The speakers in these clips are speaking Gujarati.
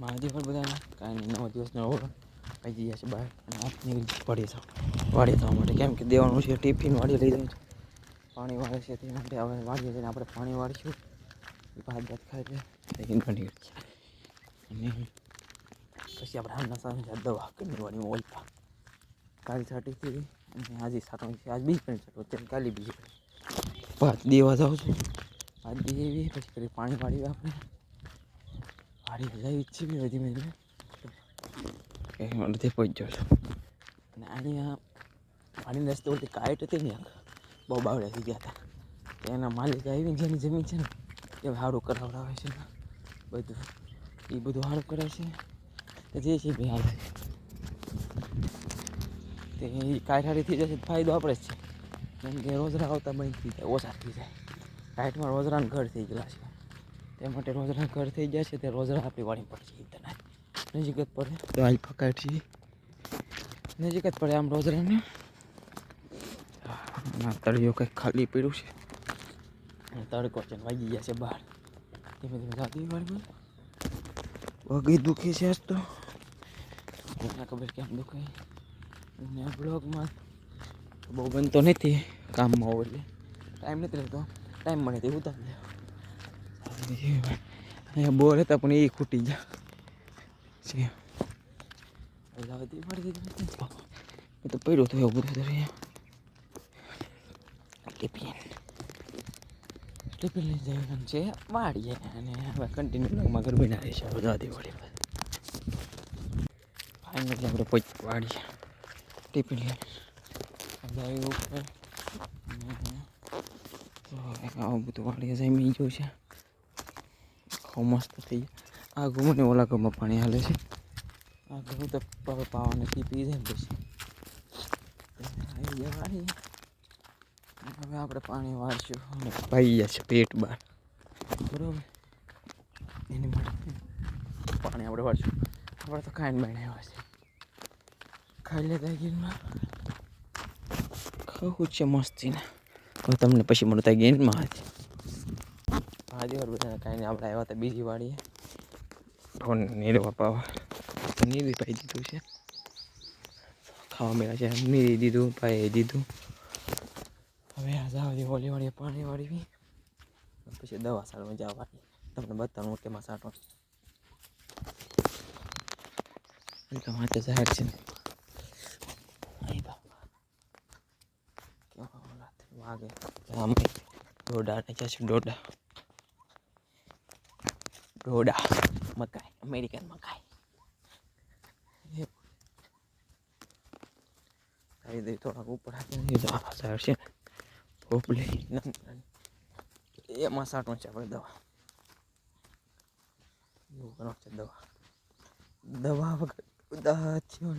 મહાદેવ પણ બધાને કાંઈ નહીં, નવો દિવસને ઓળો આવી ગયા છે બહાર. અને આપની વાડી જાવ. વાડી થવા માટે. કેમ કે દેવાનું છે, ટિફિન વાડી લઈ જાય છે. પાણી વાળે છે તે માટે હવે વાડીએ જઈને આપણે પાણી વાળીશું. ભાત ભાત ખાઈ લે. લેકિન ઘણી અને પછી આપણે હાલના સામે દવા કની વાળી ઓલતા. કાલ છાટી હતી. અને આજે સાતમી છે. આજ બીજ પણ છાટો અત્યારે કાલે બીજી ભાત દેવા જાઉં છું. ભાત દેવી, પછી કરી પાણી વાળી આપણે વાળી જાય છે બી ધીમે ધીમે એ અડધે પહોંચ્યો છું અને અહીંયા પાણી રસ્તે ઓલી કાઇટ હતી ને બહુ બાવડા થઈ ગયા હતા તો એના માલિક આવીને જેની જમીન છે ને એ સારું કરાવડાવે છે ને બધું એ બધું સારું કરે છે તો જે છે ભાઈ હાલે તે એ કાઠાડી થઈ જશે ફાયદો આપણે જ છે કેમ કે રોજરા આવતા બંધ થઈ જાય ઓછા થઈ જાય કાઠમાં રોજરાનું ઘર થઈ ગયેલા છે તે માટે રોજરા ઘર થઈ ગયા છે તે રોજરા આપણી વાડી પડશે ઇન્ટરનેટ નજીક જ પડે તો હાલ પકાડ છે. નજીક જ પડે આમ રોજરાને. આ તળિયો કંઈક ખાલી પડ્યું છે. અને તડકો છે ને વાગી ગયા છે બહાર. ધીમે ધીમે જાતી વાળીમાં વગી દુખી છે આજ તો. કોને ખબર કેમ દુખે? અને આ બ્લોગમાં બહુ બનતો નથી. કામમાં હોવ એટલે. ટાઈમ નથી રહેતો. ટાઈમ મળે તે ઉતાર અહીંયા બોર હતા, પણ એ ખૂટી જાય છે. લાવતી પડી એ તો પડ્યો તો એવું બધું ટિફિન ટિફિન છે વાળીએ અને હવે કન્ટિન્યુ બ્લોગમાં ઘર બનાવી છે. જાતી વાળી ફાઇનલી આપણે વાળીએ ટિફિન લઈને ઉપર. આવું બધું વાળીએ જમી ગયું છે. આખું મસ્ત થઈ આ ઘઉં મને ઓલા ઘઉંમાં પાણી હાલે છે. આ ઘઉં તો હવે પાવાને પી જાય ને પછી. હવે આપણે પાણી વાળશું. અને ગયા છે પેટ બહાર. બરાબર? એની માટે પાણી આપણે વાળશું. આપણે તો ખાઈને બનાવ્યા છે. ખાઈ લેતા ગીરમાં ખાવું છે મસ્તીને. હવે તમને પછી મળતા ગેનમાં આજે આજે વાર બધા કાંઈ નહીં આપણે આવ્યા હતા બીજી વાડીએ ઢોન નીરવા પાવા નીરવી પાઈ દીધું છે ખાવા મળ્યા છે નીરી દીધું પાઈ દીધું હવે આ જાવ ઓલી વાળી પાણી વાળી પછી દવા સારવા જવાની તમને બતાવું કેમાં સાટો તો માથે જાહેર છે ને અહીં બાપા કેવા ઓલા વાગે આમ ડોડા નાખ્યા છે ડોડા ડોડા મકાઈ, અમેરિકન મકાઈ. ખાઈ દઈ થોડાક ઉપર આપી દીધો આ છે પોપલી એમાં સાટું છે આપણે દવા. એવું કરવાનું છે દવા. દવા વગર બધા થયો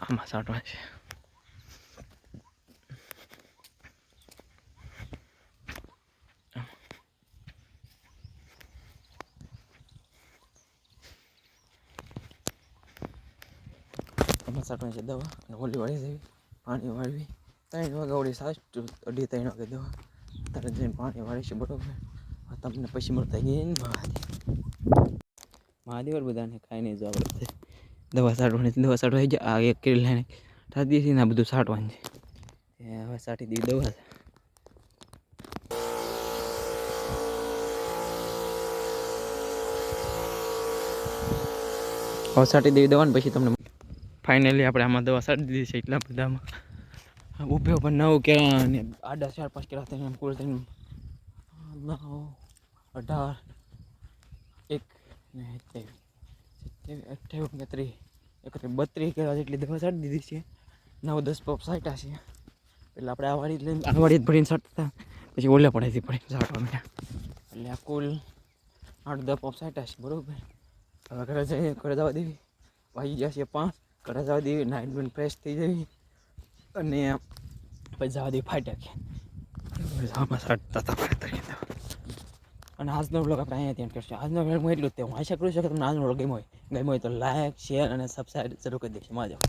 આમાં સાટવા છે. આમાં સાટવાની છે, દવા. અને ઓલી વાળી દેવી પાણી વાળવી. ત્રણ વાગે ઓળી સાસ અઢી ત્રણ વાગે દવા. તારે જઈને પાણી વાળી છે, બરોબર. તમને પછી મળતા ગઈ મહાદેવ. મહાદેવ બધાને ખાઈ નહીં જો આપણે દવા સાટવાની દવા સાટવાઈ જાય આ એક કિલો લઈને થતી હતી ને આ બધું સાટવાનું છે. હવે સાટી દીધી દવા. હવે સાટી દેવી દવા ને પછી તમને ફાઇનલી આપણે આમાં દવા સારી દીધી છે એટલા બધામાં. ઉભ્યો પણ નવ કેળા અને આડા ચાર પાંચ કેળા થઈને એમ કુલ થઈને. નવ, અઢાર, એક ને સત્યાવીસ. સત્યાવીસ, અઠ્યાવીસ, ઓગણત્રીસ ત્રીસ એકત્રીસ, બત્રીસ કેળા જેટલી દવા સારી દીધી છે. નવ, દસ પપ સાઠા છે. એટલે આપણે આ વાડી લઈને આ વાડી ભરીને સાટતા. પછી ઓલા પડાથી પડીને સાટવા માંડ્યા. એટલે આ કુલ આઠ, દસ પપ સાઠા છે, બરાબર. હવે ઘરે જઈએ ઘરે જવા દેવી. વાગી ગયા છે પાંચ. ઘરે જવા દેવી નાઇટ બેન ફ્રેશ થઈ જવી. અને પછી જવા દેવી ફાટ્યા અને આજનો બ્લોગ આપણે અહીંયા ત્યાં કરશું. આજનો બ્લોગ હું એટલું જ તે હું આશા કરું છું કે તમને આજનો બ્લોગ ગમ્યો હોય. ગમ્યો હોય તો લાઈક શેર અને સબસ્ક્રાઈબ જરૂર કરી દેજો. મજા